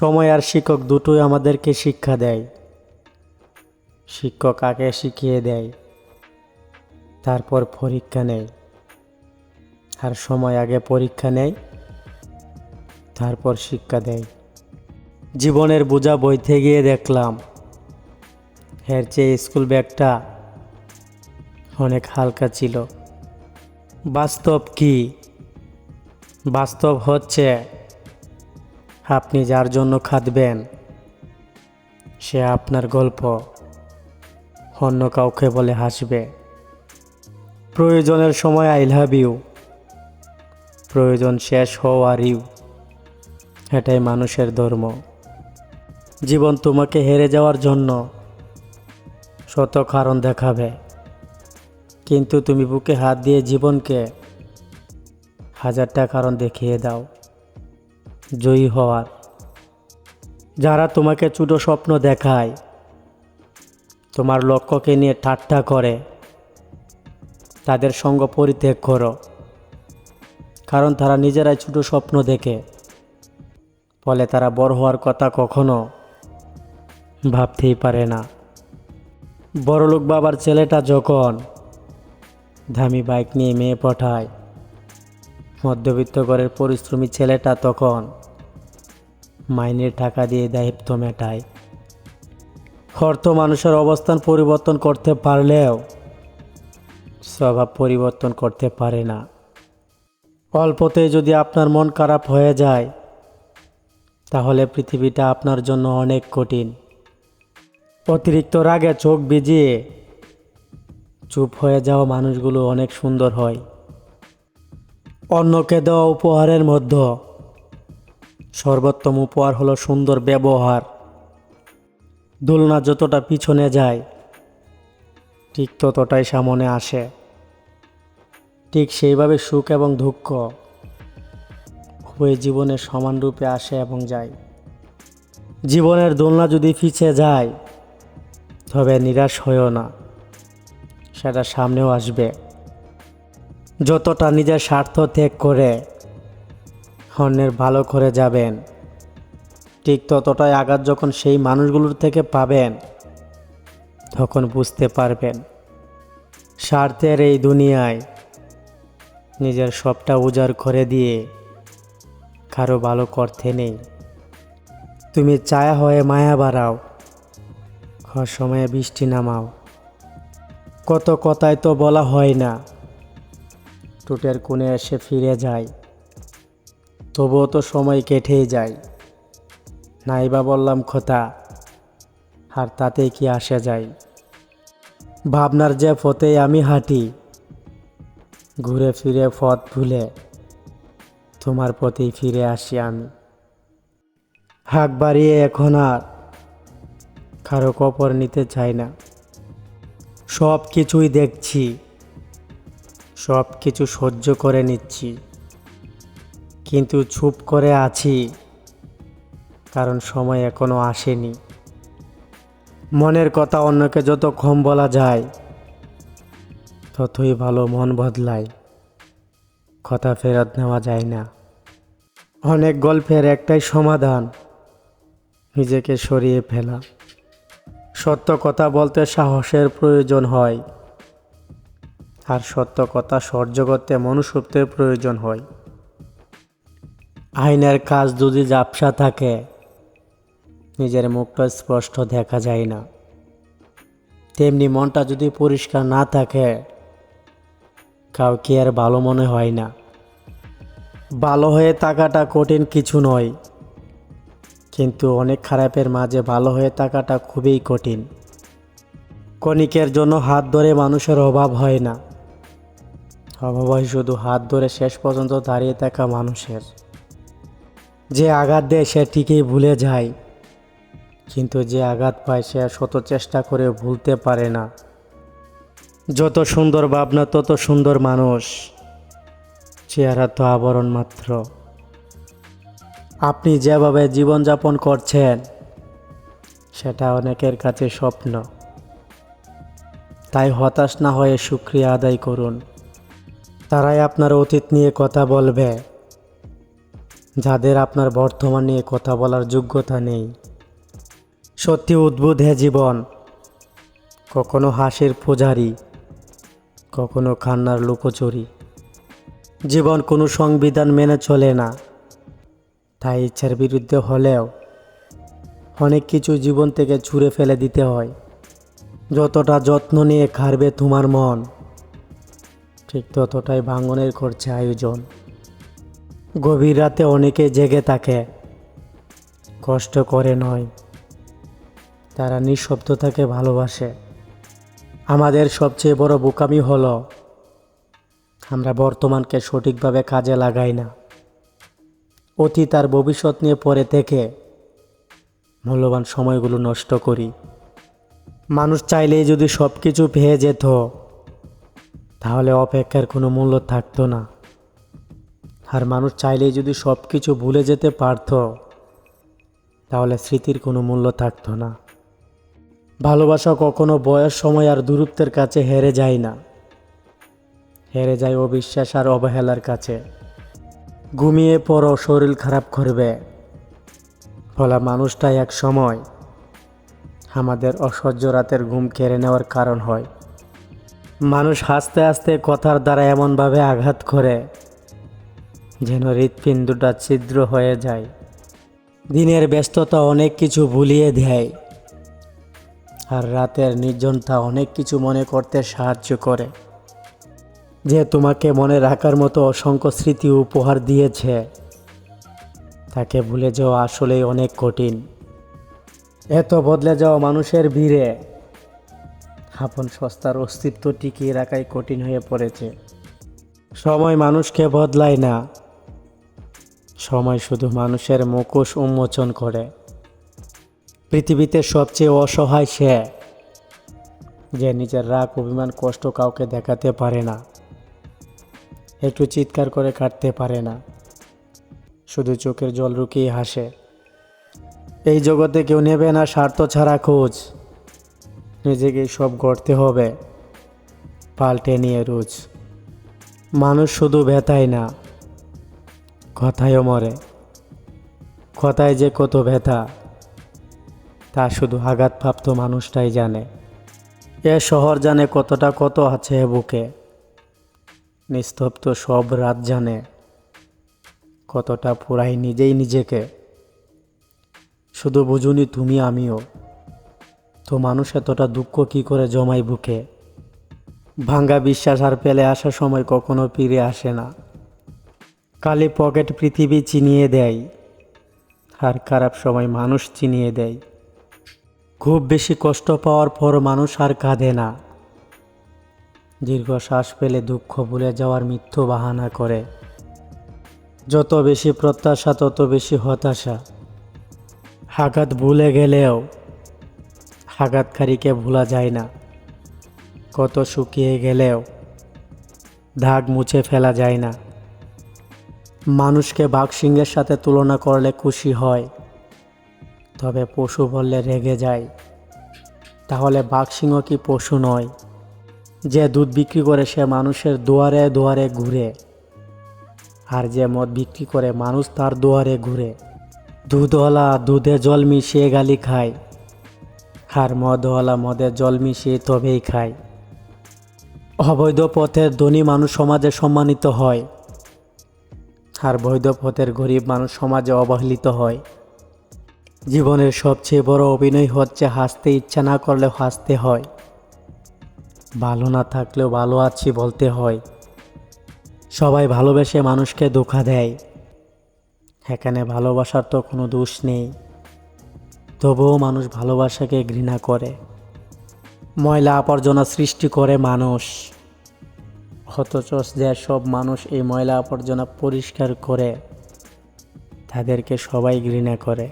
সময় আর শিক্ষক দুটোই আমাদেরকে শিক্ষা দেয়। শিক্ষক আগে শিখিয়ে দেয়, তারপর পরীক্ষা নেয়। আর সময় আগে পরীক্ষা নেয়, তারপর শিক্ষা দেয়। জীবনের বোঝা বইতে গিয়ে দেখলাম, এর চেয়ে স্কুল ব্যাগটা অনেক হালকা ছিল। বাস্তব কি? বাস্তব হচ্ছে আপনি যার জন্য খাদবেন, সে আপনার গল্প অন্য কাউকে বলে হাসবে। প্রয়োজনের সময় আই লাভ ইউ প্রয়োজন শেষ হওয়ার ইউ এটাই মানুষের ধর্ম। জীবন তোমাকে হেরে যাওয়ার জন্য শত কারণ দেখাবে। কিন্তু তুমি বুকে হাত দিয়ে জীবনকে হাজারটা কারণ দেখিয়ে দাও। জয়ী হওয়ার। যারা তোমাকে ছোটো স্বপ্ন দেখায়, তোমার লক্ষ্যকে নিয়ে ঠাট্টা করে, তাদের সঙ্গ পরিত্যাগ করো। কারণ তারা নিজেরাই ছোটো স্বপ্ন দেখে, ফলে তারা বড় হওয়ার কথা কখনো ভাবতেই পারে না। বড়লোক বাবার ছেলেটা যখন দামি বাইক নিয়ে মেয়ে পাঠায়, মধ্যবিত্ত ঘরের পরিশ্রমী ছেলেটা তখন মাইনের টাকা দিয়ে দায়িত্ব মেটায়। অর্থ মানুষের অবস্থান পরিবর্তন করতে পারলেও স্বভাব পরিবর্তন করতে পারে না। অল্পতে যদি আপনার মন খারাপ হয়ে যায়, তাহলে পৃথিবীটা আপনার জন্য অনেক কঠিন। অতিরিক্ত রাগে চোখ ভিজিয়ে চুপ হয়ে যাওয়া মানুষগুলো অনেক সুন্দর হয়। অন্যকে দেওয়া উপহারের মধ্যে সর্বোত্তম উপহার হলো সুন্দর ব্যবহার। দোলনা যতটা পিছনে যায়, ঠিক ততটাই সামনে আসে। ঠিক সেইভাবে সুখ এবং দুঃখ উভয় জীবনে সমান রূপে আসে এবং যায়। জীবনের দোলনা যদি পিছিয়ে যায়, তবে নিরাশ হয়েও না, সেটা সামনেও আসবে। যতটা নিজের স্বার্থ ত্যাগ করে অন্যের ভালো করে যাবেন। ঠিক ততটাই আঘাত যখন সেই মানুষগুলোর থেকে পাবেন, তখন বুঝতে পারবেন স্বার্থের এই দুনিয়ায় নিজের সবটা উজাড় করে দিয়ে কারও ভালো করতে নেই। তুমি চায়া হয়ে মায়া বাড়াও সময়ে বৃষ্টি নামাও। কত কথায় তো বলা হয় না টুটের কোণে এসে ফিরে যায়। তবুও তো সময় কেটেই যায়। নাই বা বললাম কথা আর তাতে কি আসে যায়? ভাবনার যে পথে আমি হাঁটি, ঘুরে ফিরে পথ ভুলে তোমার পথেই ফিরে আসি আমি। হাক বাড়িয়ে এখন আর কারও কপর নিতে চাই না। সব কিছুই দেখছি সব কিছু সহ্য করে নিচ্ছি। কিন্তু চুপ করে আছি, কারণ সময় এখনও আসেনি। মনের কথা অন্যকে যত কম বলা যায়, ততই ভালো মন বদলায়। কথা ফেরত নেওয়া যায় না। অনেক গল্পের একটাই সমাধান, নিজেকে সরিয়ে ফেলা। সত্য কথা বলতে সাহসের প্রয়োজন হয়, আর সত্য কথা সহ্য করতে মনুষ্যত্বের প্রয়োজন হয়। আইনের কাজ যদি জাপসা থাকে, নিজের মুখটা স্পষ্ট দেখা যায় না। তেমনি মনটা যদি পরিষ্কার না থাকে, কাউকে আর ভালো মনে হয় না। ভালো হয়ে থাকাটা কঠিন কিছু নয়, কিন্তু অনেক খারাপের মাঝে ভালো হয়ে থাকাটা খুবই কঠিন। কণিকের জন্য হাত ধরে মানুষের অভাব হয় না। অভাব হয় শুধু হাত ধরে শেষ পর্যন্ত দাঁড়িয়ে থাকা মানুষের। যে আঘাত দেয় সে ঠিকই ভুলে যায়। কিন্তু যে আঘাত পায় সে শত চেষ্টা করে ভুলতে পারে না। যত সুন্দর ভাবনা, তত সুন্দর মানুষ। চেহারা তো আবরণ মাত্র। আপনি যেভাবে জীবনযাপন করছেন, সেটা অনেকের কাছে স্বপ্ন। তাই হতাশ না হয়ে সুক্রিয়া আদায় করুন। তারাই আপনার অতীত নিয়ে কথা বলবে। যাদের আপনার বর্তমান নিয়ে কথা বলার যোগ্যতা নেই। সত্যি উদ্ভুত হে জীবন। কখনো হাসির পূজারি, কখনো খান্নার লুকোচুরি। জীবন কোনো সংবিধান মেনে চলে না। তাই ইচ্ছার বিরুদ্ধে হলেও অনেক কিছু জীবন থেকে ছুঁড়ে ফেলে দিতে হয়। যতটা যত্ন নিয়ে খারবে তোমার মন, ঠিক ততটাই ভাঙনের করছে আয়োজন। গভীর রাতে অনেকে জেগে থাকে। কষ্ট করে নয়। তারা নিঃশব্দতাকে ভালোবাসে। আমাদের সবচেয়ে বড় বোকামি হল, আমরা বর্তমানকে সঠিকভাবে কাজে লাগাই না। অতীত আর ভবিষ্যৎ নিয়ে পরে থেকে মূল্যবান সময়গুলো নষ্ট করি। মানুষ চাইলেই যদি সব কিছু পেয়ে যেত, তাহলে অপেক্ষার কোনো মূল্য থাকতো না। আর মানুষ চাইলেই যদি সব কিছু ভুলে যেতে পারতো, তাহলে স্মৃতির কোনো মূল্য থাকতো না। ভালোবাসা কখনো বয়স, সময় আর দূরত্বের কাছে হেরে যায় না। হেরে যায় অবিশ্বাস আর অবহেলার কাছে। ঘুমিয়ে পড়ো, শরীর খারাপ করবে। ফলা মানুষটা এক সময় আমাদের অসহ্য রাতের ঘুম কেড়ে নেওয়ার কারণ হয়। মানুষ হাসতে হাসতে কথার দ্বারা এমনভাবে আঘাত করে। যেন হৃৎপিণ্ডটা ছিদ্র হয়ে যায়। দিনের ব্যস্ততা অনেক কিছু ভুলিয়ে দেয়। আর রাতের নির্জনতা অনেক কিছু মনে করতে সাহায্য করে। যে তোমাকে মনে রাখার মতো অসংখ্য স্মৃতি উপহার দিয়েছে, তাকে ভুলে যাওয়া আসলেই অনেক কঠিন। এত বদলে যাওয়া মানুষের ভিড়ে আপন সস্তার অস্তিত্ব টিকিয়ে রাখাই কঠিন হয়ে পড়েছে। সময় মানুষকে বদলায় না। সময় শুধু মানুষের মুখোশ উন্মোচন করে। পৃথিবীতে সবচেয়ে অসহায় সে, যে নিজের রাগ, অভিমান, কষ্ট কাউকে দেখাতে পারে না। একটু চিৎকার করে কাটতে পারে না। শুধু চোখের জল রুকিয়ে হাসে। এই জগতে কেউ নেবে না স্বার্থ ছাড়া খোঁজ। নিজেকে সব গড়তে হবে, পাল্টে নিয়ে রোজ। মানুষ শুধু ব্যথায় না। কথায়ও মরে। কথায় যে কত ব্যথা, তা শুধু আঘাতপ্রাপ্ত মানুষটাই জানে। এ শহর জানে কতটা কত আছে এ বুকে। নিস্তব্ধ সব রাত জানে কতটা পুরাই নিজেই নিজেকে। শুধু বুঝুনি তুমি আমিও। তো মানুষ এতটা দুঃখ কি করে জমাই বুকে? ভাঙ্গা বিশ্বাস আর পেলে আসার সময় কখনো ফিরে আসে না। কালি পকেট পৃথিবী চিনিয়ে দেয় আর খারাপ সময় মানুষ চিনিয়ে দেয়। খুব বেশি কষ্ট পাওয়ার পর মানুষ আর কাঁদে না। দীর্ঘ শ্বাস পেলে দুঃখ ভুলে যাওয়ার মিথ্যু বাহানা করে। যত বেশি প্রত্যাশা, তত বেশি হতাশা। আঘাত ভুলে গেলেও আঘাতকারীকে ভোলা যায় না। কত শুকিয়ে গেলেও দাগ মুছে ফেলা যায় না। মানুষকে বাঘসিংহের সাথে তুলনা করলে খুশি হয়, তবে পশু বললে রেগে যায়। তাহলে বাঘসিংহ কি পশু নয়? যে দুধ বিক্রি করে সে মানুষের দুয়ারে দুয়ারে ঘুরে, আর যে মদ বিক্রি করে মানুষ তার দুয়ারে ঘুরে। দুধওয়ালা দুধে জল মিশিয়ে গালি খায়, আর মদওয়ালা মদে জল মিশিয়ে তবেই খায়। অবৈধ পথের ধনী মানুষ সমাজে সম্মানিত হয়। আর বৈধ পথের গরিব মানুষ সমাজে অবহেলিত হয়। জীবনের সবচেয়ে বড় অভিনয় হচ্ছে হাসতে ইচ্ছা না করলেও হাসতে হয়। ভালো না থাকলেও ভালো আছি বলতে হয়। সবাই ভালোবেসে মানুষকে ধোকা দেয়। এখানে ভালোবাসার তো কোনো দোষ নেই। তবুও মানুষ ভালোবাসাকে ঘৃণা করে। ময়লা আবর্জনা সৃষ্টি করে মানুষ। অথচ যেসব মানুষ এই ময়লা আবর্জনা পরিষ্কার করে তাদেরকে সবাই ঘৃণা করে।